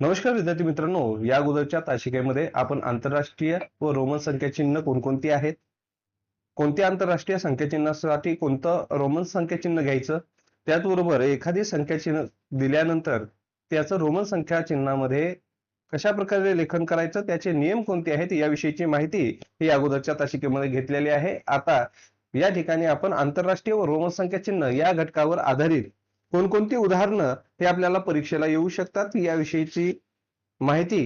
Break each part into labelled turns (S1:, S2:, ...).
S1: नमस्कार विद्यार्थी मित्रांनो या अगोदरच्या तासिकेमध्ये आपण आंतरराष्ट्रीय व रोमन संख्या चिन्ह कोणकोणती आहेत? कोणत्या आंतरराष्ट्रीय संख्याचिन्हासाठी कोणतं रोमन संख्या चिन्ह घ्यायचं? त्याचबरोबर एखादी संख्या चिन्ह दिल्यानंतर त्याचं रोमन संख्या चिन्हामध्ये कशा प्रकारे लेखन करायचं? त्याचे नियम कोणते आहेत? याविषयीची माहिती ही अगोदरच्या तासिकेमध्ये घेतलेली आहे. आता या ठिकाणी आपण आंतरराष्ट्रीय व रोमन संख्या चिन्ह या घटकावर आधारित कोणकोणती उदाहरणं हे आपल्याला परीक्षेला येऊ शकतात? याविषयीची माहिती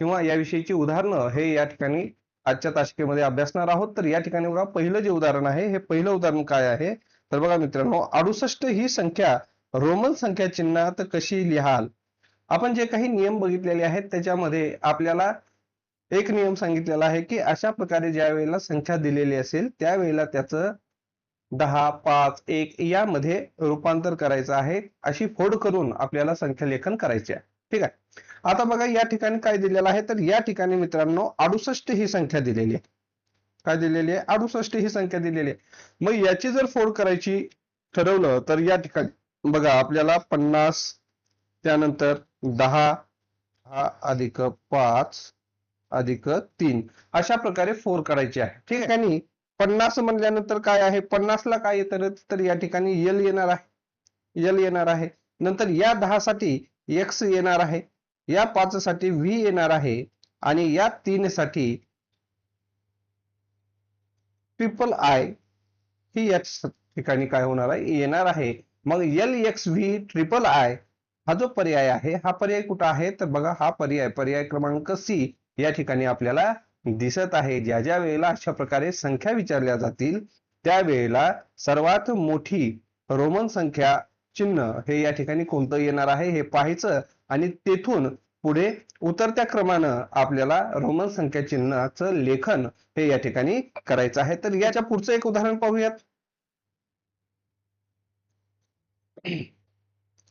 S1: किंवा याविषयीची उदाहरणं हे या ठिकाणी आजच्या तासिकेमध्ये अभ्यासणार आहोत. तर या ठिकाणी बघा पहिलं जे उदाहरण आहे हे पहिलं उदाहरण काय आहे? तर बघा मित्रांनो अडुसष्ट ही संख्या रोमन संख्या चिन्हात कशी लिहाल? आपण जे काही नियम बघितलेले आहेत त्याच्यामध्ये आपल्याला एक नियम सांगितलेला आहे की अशा प्रकारे ज्या वेळेला संख्या दिलेली असेल त्यावेळेला त्याचं दहा पाच एक यामध्ये रूपांतर करायचं आहे. अशी फोड करून आपल्याला संख्या लेखन करायचे आहे. ठीक आहे? आता बघा या ठिकाणी काय दिलेलं आहे? तर या ठिकाणी मित्रांनो अडुसष्ट ही संख्या दिलेली आहे. काय दिलेली आहे? अडुसष्ट ही संख्या दिलेली आहे. मग याची जर फोड करायची ठरवलं तर या ठिकाणी बघा आपल्याला पन्नास त्यानंतर दहा अधिक पाच अधिक तीन अशा प्रकारे फोर करायची आहे. ठीक आहे? आणि पन्नास म्हणल्यानंतर काय आहे? पन्नासला काय येतं तर या ठिकाणी एल येणार आहे. एल येणार आहे. नंतर या दहा साठी एक्स येणार आहे. या पाच साठी व्ही येणार आहे. आणि या तीन साठी ट्रिपल आय ही या ठिकाणी काय होणार आहे? येणार आहे. मग L X V triple I हा जो पर्याय आहे हा पर्याय कुठं आहे? तर बघा हा पर्याय पर्याय क्रमांक सी या ठिकाणी आपल्याला दिसत आहे. ज्या ज्या वेळेला अशा प्रकारे संख्या विचारल्या जातील त्यावेळेला सर्वात मोठी रोमन संख्या चिन्ह हे या ठिकाणी कोणतं येणार आहे हे पाहायचं आणि तेथून पुढे उतरत्या क्रमानं आपल्याला रोमन संख्या चिन्हाचं लेखन हे या ठिकाणी करायचं आहे. तर याच्या पुढचं एक उदाहरण पाहूयात.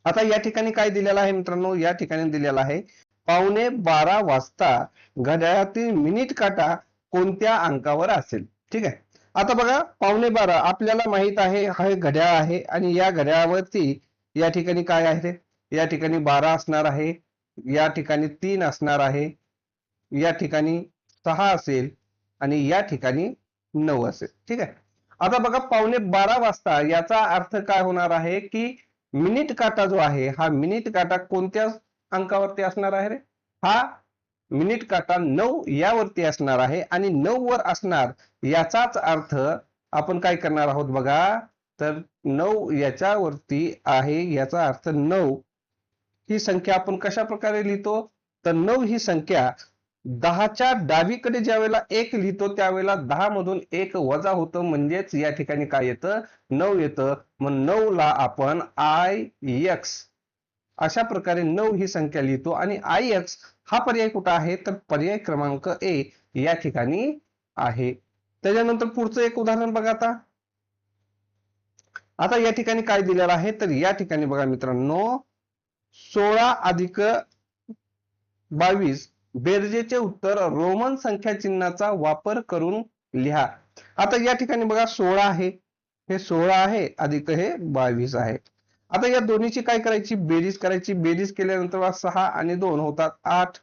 S1: आता या ठिकाणी काय दिलेलं आहे मित्रांनो? या ठिकाणी दिलेलं आहे पावणे बारा वाजता घड्याळातील मिनिट काटा कोणत्या अंकावर असेल? ठीक आहे. आता बघा पावणे बारा आपल्याला माहीत आहे हा घड्याळ आहे आणि या घड्याळावरती या ठिकाणी काय आहे? या ठिकाणी बारा असणार आहे या ठिकाणी तीन असणार आहे या ठिकाणी सहा असेल आणि या ठिकाणी नऊ असेल. ठीक आहे. आता बघा पावणे बारा वाजता याचा अर्थ काय होणार आहे की मिनिट काटा जो आहे हा मिनिट काटा कोणत्या अंकावरती असणार आहे रे. हा मिनिट काटा नऊ यावरती असणार आहे आणि नऊ वर असणार याचाच अर्थ आपण काय करणार आहोत बघा. तर नऊ याच्यावरती आहे याचा अर्थ नऊ. ही संख्या आपण कशा प्रकारे लिहितो? तर नऊ ही संख्या दहाच्या डावीकडे ज्या वेळेला एक लिहितो त्यावेळेला दहा मधून एक वजा होतं. म्हणजेच या ठिकाणी काय येतं? नऊ येतं. मग नऊ ला आपण आय एक्स अशा प्रकारे नऊ ही संख्या लिहितो. आणि आय एक्स हा पर्याय कुठं आहे? तर पर्याय क्रमांक ए या ठिकाणी आहे. त्याच्यानंतर पुढचं एक उदाहरण बघा आता. आता या ठिकाणी काय दिलेलं आहे? तर या ठिकाणी बघा मित्रांनो सोळा अधिक बावीस बेरजेचे उत्तर रोमन संख्या चिन्हाचा वापर करून लिहा. आता या ठिकाणी बघा सोळा आहे. हे सोळा आहे अधिक हे बावीस आहे. आता या दोन्हीची काय करायची? बेरीज करायची. बेरीज केल्यानंतर सहा आणि दोन होतात आठ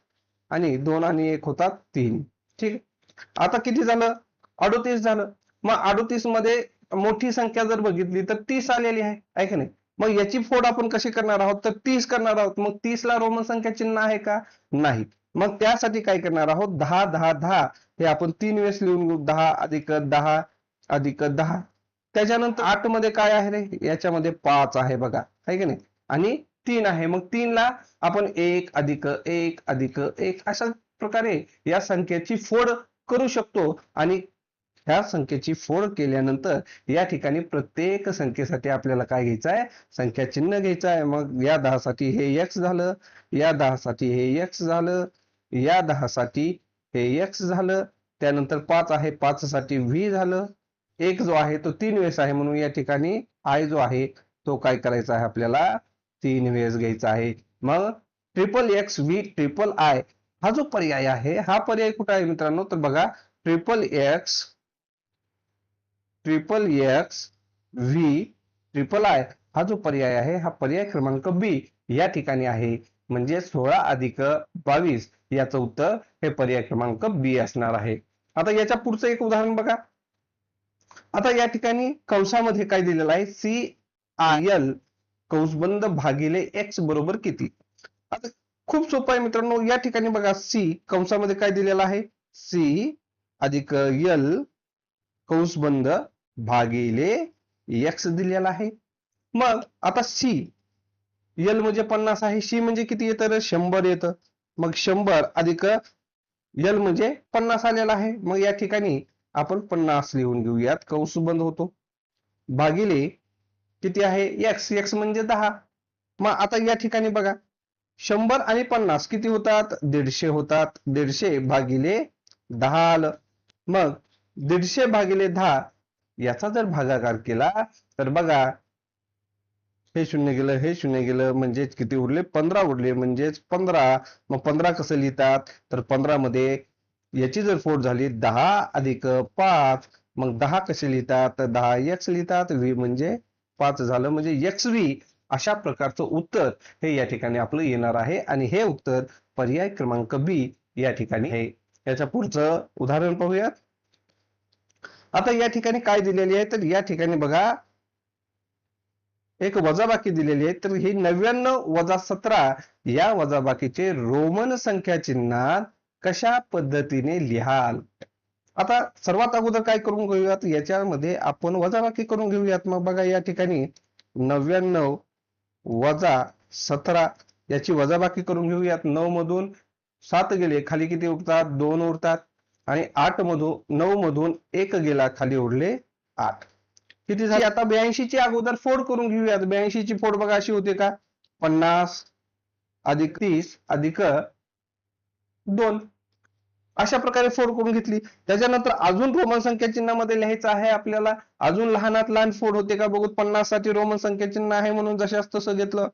S1: आणि दोन आणि एक होतात तीन. ठीक आता किती झालं? अडोतीस झालं. मग अडोतीसमध्ये मोठी संख्या जर बघितली तर तीस आलेली आहे. आहे का नाही? मग याची फोड आपण कशी करणार आहोत? तर तीस करणार आहोत. मग तीस ला रोमन संख्या चिन्ह आहे का? नाही. मग त्यासाठी काय करणार आहोत? दहा दहा दहा. हे आपण तीन वेळेस लिहून घेऊ. दहा अधिक दहा अधिक दहा. त्याच्यानंतर आठमध्ये काय आहे रे? याच्यामध्ये पाच आहे बघा. आहे की नाही? आणि तीन आहे. मग तीन ला आपण एक अधिक एक अधिक एक अशा प्रकारे या संख्येची फोड करू शकतो. आणि ह्या संख्येची फोड केल्यानंतर या ठिकाणी प्रत्येक संख्येसाठी आपल्याला काय घ्यायचं आहे संख्या चिन्ह घ्यायचं आहे मग या दहा साठी हे एक्स झालं. या दहा साठी हे एक्स झालं. या दहा साठी हे एक्स झालं. त्यानंतर पाच आहे. पाच साठी व्ही झालं. एक जो आहे तो तीन वेळेस आहे म्हणून या ठिकाणी आय जो आहे तो काय करायचा आहे आपल्याला? तीन वेळेस घ्यायचा आहे. मग triple X V triple I हा जो पर्याय आहे हा पर्याय कुठे आहे मित्रांनो? तर बघा triple X triple X V triple I हा जो पर्याय आहे हा पर्याय क्रमांक बी या ठिकाणी आहे. म्हणजे सोळा अधिक बावीस याचं उत्तर हे पर्याय क्रमांक बी असणार आहे. आता याच्या पुढचं एक उदाहरण बघा. आता या ठिकाणी कंसामध्ये काय दिलेलं आहे? सी आय एल कंसबंद भागिले एक्स बरोबर किती? आता खूप सोपं आहे मित्रांनो. या ठिकाणी बघा सी कंसामध्ये काय दिलेलं आहे? सी अधिक एल कंसबंद भागिले एक्स दिलेला आहे. मग आता सी एल म्हणजे पन्नास आहे. सी म्हणजे किती येतं शंभर येतं. मग शंभर अधिक एल म्हणजे पन्नास आलेला आहे. मग या ठिकाणी आपण पन्नास लिहून घेऊयात. कौस बंद होतो. भागिले किती आहे? एक्स एक्स म्हणजे दहा. मग आता या ठिकाणी बघा. शंभर आणि पन्नास किती होतात? दीडशे होतात. दीडशे भागिले दहा आलं. मग दीडशे भागिले दहा याचा जर भागाकार केला तर बघा. हे शून्य गेलं हे शून्य गेलं म्हणजेच किती उरले? पंधरा उरले म्हणजेच पंधरा. मग पंधरा कसं लिहितात? तर पंधरा मध्ये याची जर फोड झाली दहा अधिक पाच मग दहा कसे लिहितात? दहा एक्स लिहितात व्ही म्हणजे पाच झालं म्हणजे एक्स व्ही अशा प्रकारचं उत्तर हे या ठिकाणी आपलं येणार आहे. आणि हे उत्तर पर्याय क्रमांक बी या ठिकाणी आहे. याच्या पुढचं उदाहरण पाहूयात. आता या ठिकाणी काय दिलेली आहे? तर या ठिकाणी बघा. एक वजाबाकी दिलेली आहे. तर ही नव्याण्णव वजा सतरा या वजाबाकीचे रोमन संख्या चिन्हात कशा पद्धतीने लिहाल? आता सर्वात अगोदर काय करून घेऊयात? याच्यामध्ये आपण वजाबाकी करून घेऊयात. मग बघा या ठिकाणी नव्याण्णव वजा सतरा याची वजाबाकी करून घेऊयात. नऊ मधून सात गेले खाली किती उरतात? दोन उरतात. आणि आठ मधून नऊ मधून एक गेला खाली उरले आठ. किती झाली? आता ब्याऐंशीची अगोदर फोड करून घेऊयात. ब्याऐंशी ची फोड बघा अशी होते का? पन्नास अधिक तीस अधिक दोन. अशा प्रकारे फोड करून घेतली. त्याच्यानंतर अजून रोमन संख्या चिन्हामध्ये लिहायचं आहे आपल्याला. अजून लहानात लहान फोड होते का बघू पन्नाससाठी रोमन संख्या चिन्ह आहे म्हणून जशास तसं घेतलं.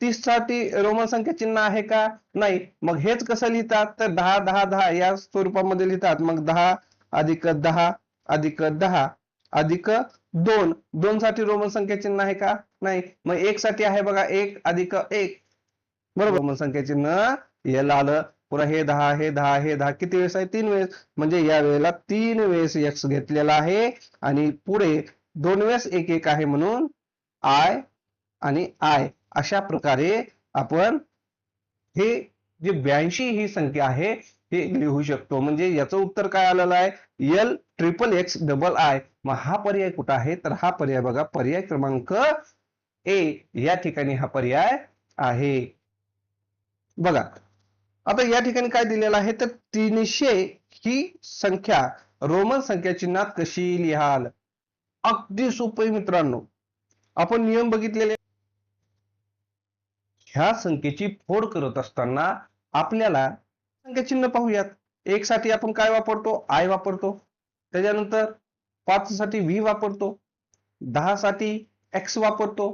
S1: तीससाठी रोमन संख्या चिन्ह आहे का? नाही. मग हेच कसं लिहितात? तर दहा दहा दहा या स्वरूपामध्ये लिहितात. मग दहा अधिक दहा अधिक दहा अधिक दोन. दोन साठी रोमन संख्या चिन्ह आहे का? नाही. मग एक साठी आहे बघा. एक अधिक एक. बरोबर. रोमन संख्या चिन्ह याला आलं पुन्हा हे दहा हे दहा हे दहा किती वेळेस आहे? तीन वेळेस. म्हणजे या वेळेला तीन वेळेस एक्स घेतलेला आहे आणि पुढे दोन वेळेस एक एक आहे म्हणून आय आणि आय अशा प्रकारे आपण हे जे ब्याऐंशी ही संख्या आहे हे लिहू शकतो. म्हणजे याचं उत्तर काय आलेलं आहे? L triple X double I मग हा पर्याय कुठं आहे? तर हा पर्याय बघा. पर्याय क्रमांक ए या ठिकाणी हा पर्याय आहे. बघा. आता या ठिकाणी काय दिलेलं आहे? तर तीनशे ही संख्या रोमन संख्या चिन्हात कशी लिहाल? अगदी सोपे मित्रांनो. आपण नियम बघितलेले ह्या संख्येची फोड करत असताना आपल्याला संख्या चिन्ह पाहूयात. एक साठी आपण काय वापरतो? आय वापरतो. त्याच्यानंतर पाच साठी व्ही वापरतो. दहा साठी एक्स वापरतो.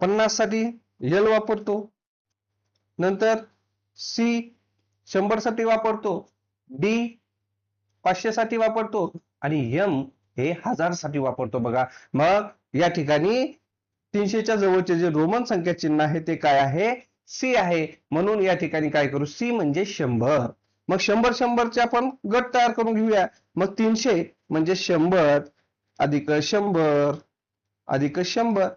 S1: पन्नाससाठी एल वापरतो. नंतर सी शंभरसाठी वापरतो. डी पाचशे साठी वापरतो. आणि एम हे हजारसाठी वापरतो बघा. मग या ठिकाणी तीनशेच्या जवळचे जे रोमन संख्या चिन्ह आहे ते काय आहे? सी आहे. म्हणून या ठिकाणी काय करू? सी म्हणजे शंभर. मग शंभर शंभरचे आपण गट तयार करून घेऊया. मग तीनशे म्हणजे शंभर अधिक शंभर अधिक शंभर.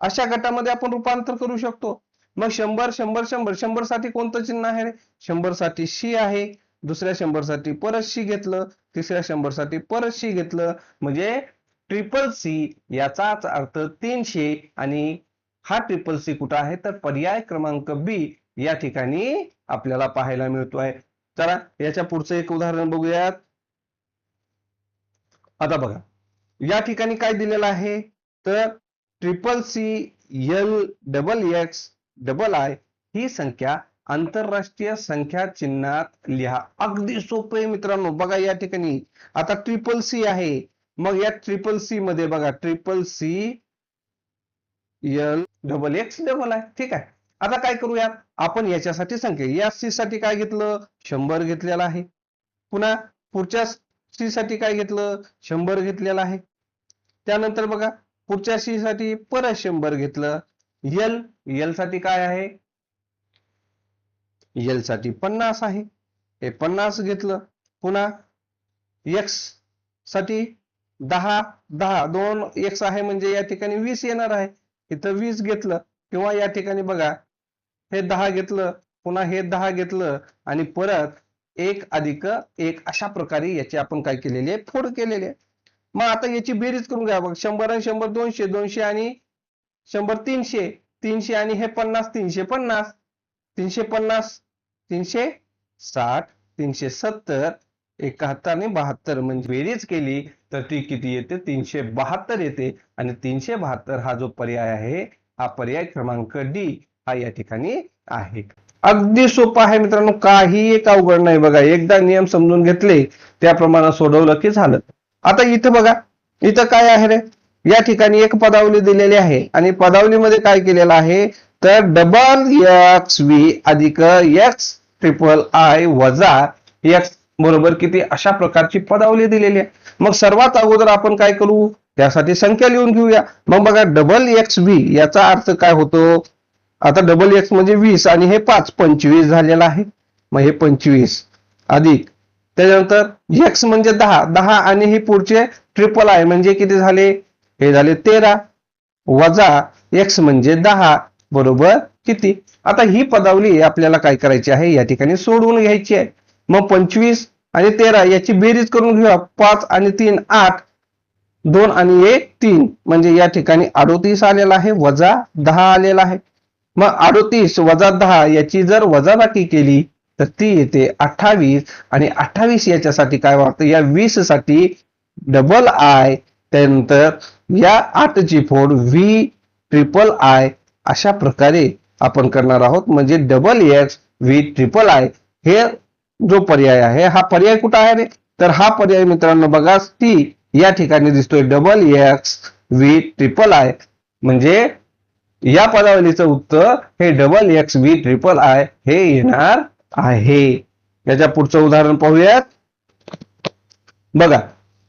S1: अशा गटामध्ये आपण रूपांतर करू शकतो. मग शंभर शंभर शंभर शंभरसाठी कोणतं चिन्ह आहे शंभरसाठी शी आहे दुसऱ्या शंभरसाठी परत शी घेतलं तिसऱ्या शंभरसाठी परत शी घेतलं. म्हणजे ट्रिपल सी याचाच अर्थ तीनशे आणि हा ट्रिपल सी कुठं आहे? तर पर्याय क्रमांक बी या ठिकाणी आपल्याला पाहायला मिळतो आहे. चला याच्या पुढचं एक उदाहरण बघूयात. आता बघा या ठिकाणी काय दिलेलं आहे? तर triple C L double X double I ही संख्या आंतरराष्ट्रीय संख्या चिन्हात लिहा. अगदी सोपं आहे मित्रांनो बघा या ठिकाणी. आता ट्रिपल सी आहे. मग या ट्रिपल सी मध्ये बघा triple C L double X double आहे ठीक आहे. आता काय करूया आपण याच्यासाठी संख्या. या सी साठी काय घेतलं? शंभर घेतलेला आहे. पुन्हा पुढच्या सी साठी काय घेतलं? शंभर घेतलेलं आहे. त्यानंतर बघा पुढच्या सी साठी परत शंभर घेतलं. एल यलसाठी काय आहे? यलसाठी पन्नास आहे. हे पन्नास घेतलं. पुन्हा एक्ससाठी दहा दहा दोन एक्स आहे म्हणजे या ठिकाणी वीस येणार आहे. इथं वीस घेतलं किंवा या ठिकाणी बघा हे दहा घेतलं पुन्हा हे दहा घेतलं आणि परत एक अधिक एक अशा प्रकारे याची आपण काय केलेली आहे फोड केलेली आहे मग आता याची बेरीज करून घ्या. बघ शंभर आणि शंभर दोनशे दोनशे आणि शंभर तीनशे. तीनशे आणि हे पन्नास तीनशे पन्नास. तीनशे पन्नास तीनशे साठ तीनशे सत्तर एकाहत्तर आणि बहात्तर. म्हणजे बेरीज केली तर ती किती येते? तीनशे बहात्तर येते. आणि तीनशे बहात्तर हा जो पर्याय आहे हा पर्याय क्रमांक डी हा या ठिकाणी आहे. अगदी सोपा आहे मित्रांनो. काही एक अवघड नाही बघा. एकदा नियम समजून घेतले त्याप्रमाणे सोडवलं की झालं. आता इथं बघा. इथं काय आहे रे? या ठिकाणी एक पदावली दिलेली आहे. आणि पदावलीमध्ये काय केलेलं आहे? तर डबल एक्स व्ही अधिक एक्स ट्रिपल आय वजा एक्स बरोबर किती? अशा प्रकारची पदावली दिलेली आहे. मग सर्वात अगोदर आपण काय करू? त्यासाठी संख्या लिहून घेऊया. मग बघा डबल एक्स व्ही याचा अर्थ काय होतो? आता डबल एक्स म्हणजे वीस आणि हे पाच पंचवीस झालेला आहे. मग हे पंचवीस अधिक. त्याच्यानंतर एक्स म्हणजे दहा. दहा आणि हे पुढचे ट्रिपल आय म्हणजे किती झाले? हे झाले तेरा. वजा एक्स म्हणजे दहा. बरोबर किती? आता ही पदावली आपल्याला काय करायची आहे? या ठिकाणी सोडवून घ्यायची आहे. मग पंचवीस आणि तेरा याची बेरीज करून घेऊया. पाच आणि तीन आठ. दोन आणि एक तीन. म्हणजे या ठिकाणी अडोतीस आलेला आहे. वजा दहा आलेला आहे. मग अडोतीस वजा दहा याची जर वजाबाकी केली तर ती येते अठ्ठावीस. आणि अठ्ठावीस याच्यासाठी काय वाटतं या वीससाठी डबल आय त्यानंतर या आठची फोड व्ही ट्रिपल आय अशा प्रकारे आपण करणार आहोत. म्हणजे double X V triple I हे जो पर्याय आहे हा पर्याय कुठं आहे रे? तर हा पर्याय मित्रांनो बघा ती या ठिकाणी दिसतोय. Double X V triple I म्हणजे या पदावलीचं उत्तर हे double X V triple I हे येणार आहे. याच्या पुढचं उदाहरण पाहूयात. बघा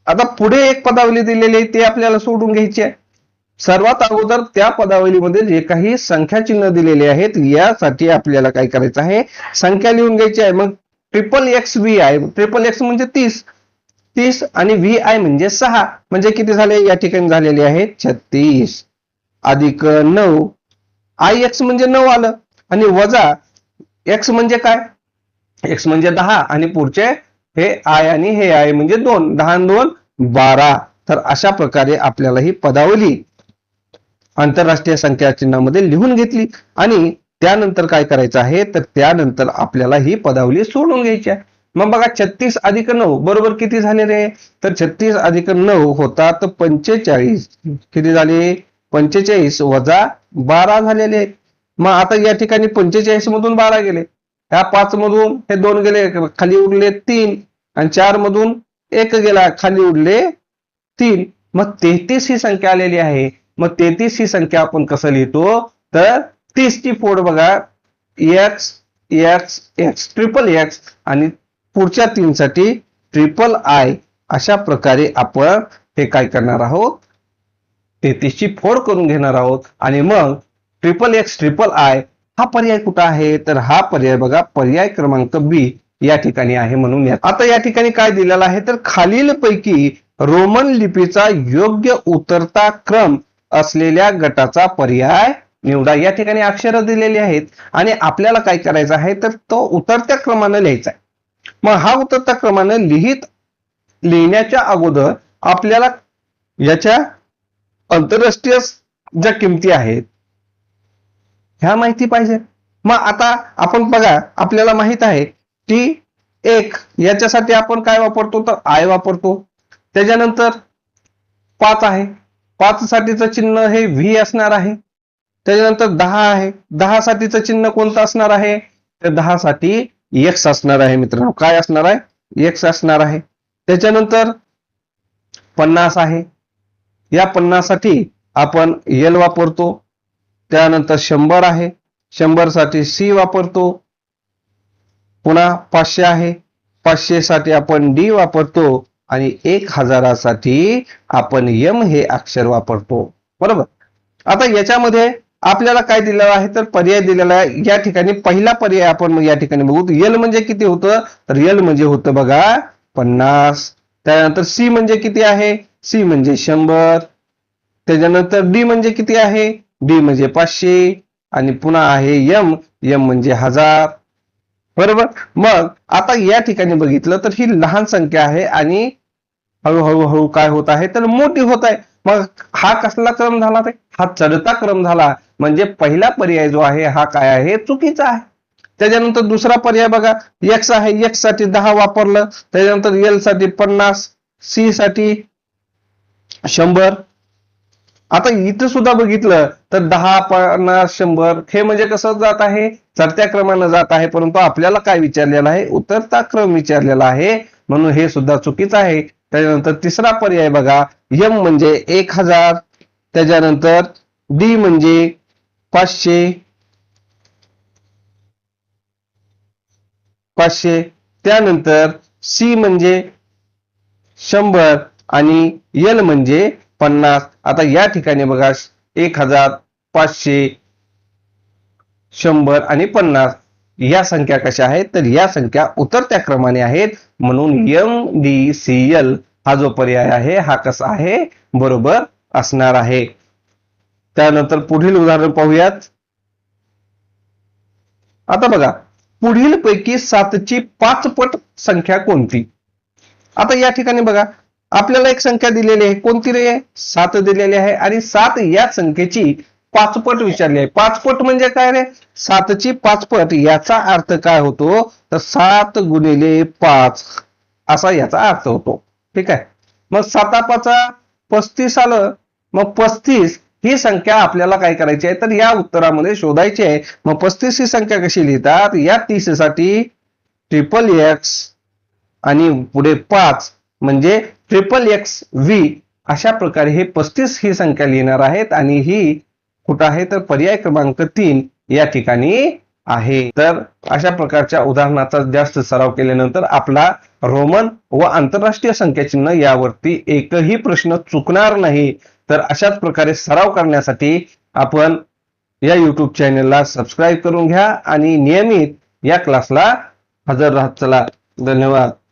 S1: आता पुढे एक पदावली दिलेली आहे ते आपल्याला सोडून घ्यायची आहे. सर्वात अगोदर त्या पदावलीमध्ये जे काही संख्या चिन्ह दिलेले आहेत यासाठी आपल्याला काय करायचं आहे? संख्या लिहून घ्यायची आहे. मग triple X V I triple X म्हणजे तीस. तीस आणि व्ही आय म्हणजे सहा. म्हणजे किती झाले? या ठिकाणी झालेले आहेत छत्तीस. अधिक नऊ. आय एक्स म्हणजे नऊ आलं. आणि वजा एक्स म्हणजे काय? एक्स म्हणजे दहा. आणि पुढचे हे आय आणि हे आय म्हणजे दोन. दहा दोन बारा. तर अशा प्रकारे आपल्याला ही पदावली आंतरराष्ट्रीय संख्या चिन्हामध्ये लिहून घेतली. आणि त्यानंतर काय करायचं आहे? तर त्यानंतर आपल्याला ही पदावली सोडून घ्यायची आहे. मग बघा छत्तीस अधिक नऊ. बरोबर किती झाले रे? तर छत्तीस अधिक नऊ होता तर पंचेचाळीस. किती झाले? पंचेचाळीस वजा बारा झालेले. मग आता या ठिकाणी पंचेचाळीस मधून बारा गेले. ह्या पाच मधून हे दोन गेले खाली उरले तीन. आणि चार मधून एक गेला खाली उरले तीन. मग तेहतीस ही संख्या आलेली आहे. मग तेहतीस ही संख्या आपण कसं लिहितो? तर तीस ची फोड बघा. X X X triple X आणि पुढच्या तीन साठी ट्रिपल आय अशा प्रकारे आपण हे काय करणार आहोत? तेहतीसची फोड करून घेणार आहोत. आणि मग ट्रिपल एक्स ट्रिपल आय हा पर्याय कुठं आहे? तर हा पर्याय बघा पर्याय क्रमांक बी या ठिकाणी आहे म्हणून आता या ठिकाणी काय दिलेला आहे? तर खालील पैकी रोमन लिपीचा योग्य उतरता क्रम असलेल्या गटाचा पर्याय निवडा. या ठिकाणी अक्षर दिलेली आहेत आणि आपल्याला काय करायचं आहे? तर तो उतरत्या क्रमानं लिहायचा आहे. मग हा उतरत्या क्रमानं लिहित लिहिण्याच्या अगोदर आपल्याला याच्या आंतरराष्ट्रीय ज्या किमती आहेत ह्या माहिती पाहिजे. मग आता आपण बघा आपल्याला माहीत आहे की एक याच्यासाठी आपण काय वापरतो? तर आय वापरतो. त्याच्यानंतर पाच आहे. पाच साठीचं चिन्ह हे व्ही असणार आहे. त्याच्यानंतर दहा आहे. दहा साठीचं चिन्ह कोणतं असणार आहे? तर दहा साठी एक्स असणार आहे मित्रांनो. काय असणार आहे? एक्स असणार आहे. त्याच्यानंतर पन्नास आहे. या पन्नाससाठी आपण एल वापरतो. त्यानंतर शंभर आहे. शंभरसाठी सी वापरतो. पुन्हा पाचशे आहे. पाचशे साठी आपण डी वापरतो आणि एक हजारासाठी आपण यम हे अक्षर वापरतो. बरोबर? आता याच्यामध्ये आपल्याला काय दिलेलं आहे? तर पर्याय दिलेला आहे. या ठिकाणी पहिला पर्याय आपण या ठिकाणी बघू. यल म्हणजे किती होतं? तर यल म्हणजे होतं बघा पन्नास. त्यानंतर सी म्हणजे किती आहे? सी म्हणजे शंभर. त्याच्यानंतर डी म्हणजे किती आहे? बी म्हणजे पाचशे आणि पुन्हा आहे यम. यम म्हणजे हजार. बरोबर? मग आता या ठिकाणी बघितलं तर ही लहान संख्या आहे आणि हळूहळू हळू काय होत आहे? तर मोठी होत आहे. मग हा कसला क्रम झाला ते? हा चढता क्रम झाला. म्हणजे पहिला पर्याय जो आहे हा काय आहे? चुकीचा आहे. त्याच्यानंतर दुसरा पर्याय बघा. एक्स आहे. एक्ससाठी दहा वापरलं. त्याच्यानंतर एलसाठी पन्नास. सी साठी शंभर. आता इथं सुद्धा बघितलं तर दहा पन्नास शंभर हे म्हणजे कसं जात आहे? चढत्या क्रमानं जात आहे परंतु आपल्याला काय विचारलेलं आहे? उतरता क्रम विचारलेला आहे. म्हणून हे सुद्धा चुकीचं आहे. त्याच्यानंतर तिसरा पर्याय बघा. यम म्हणजे एक हजार. त्याच्यानंतर डी म्हणजे पाचशे. पाचशे. त्यानंतर सी म्हणजे शंभर आणि एल म्हणजे पन्नास. आता या ठिकाणी बघा एक हजार पाचशे शंभर आणि पन्नास. या संख्या कशा आहेत? तर या संख्या उतरत्या क्रमाने आहेत. म्हणून एम डी सी एल हा जो पर्याय आहे हा कसा आहे? बरोबर असणार आहे. त्यानंतर पुढील उदाहरण पाहूयात. आता बघा पुढील पैकी सातची पाच पट संख्या कोणती? आता या ठिकाणी बघा आपल्याला एक संख्या दिलेली आहे. कोणती रे? सात दिलेली आहे. आणि सात या संख्येची पाचपट विचारली आहे. पाचपट म्हणजे काय रे? सातची पाचपट याचा अर्थ काय होतो? तर सात गुणिले पाच असा याचा अर्थ होतो. ठीक आहे? मग साता पाचा पस्तीस आलं. मग पस्तीस ही संख्या आपल्याला काय करायची आहे? तर या उत्तरामध्ये शोधायची आहे. मग पस्तीस ही संख्या कशी लिहितात? या तीससाठी ट्रिपल एक्स आणि पुढे पाच. म्हणजे ट्रिपल एक्स व्ही अशा प्रकारे हे पस्तीस ही संख्या लिहिणार आहेत आणि ही कुठं आहे तर पर्याय क्रमांक तीन या ठिकाणी आहे. तर अशा प्रकारच्या उदाहरणाचा जास्त सराव केल्यानंतर आपला रोमन व आंतरराष्ट्रीय संख्याचिन्ह यावरती एकही प्रश्न चुकणार नाही. तर अशाच प्रकारे सराव करण्यासाठी आपण या युट्यूब चॅनेलला सबस्क्राईब करून घ्या आणि नियमित या क्लासला हजर राहत चला धन्यवाद.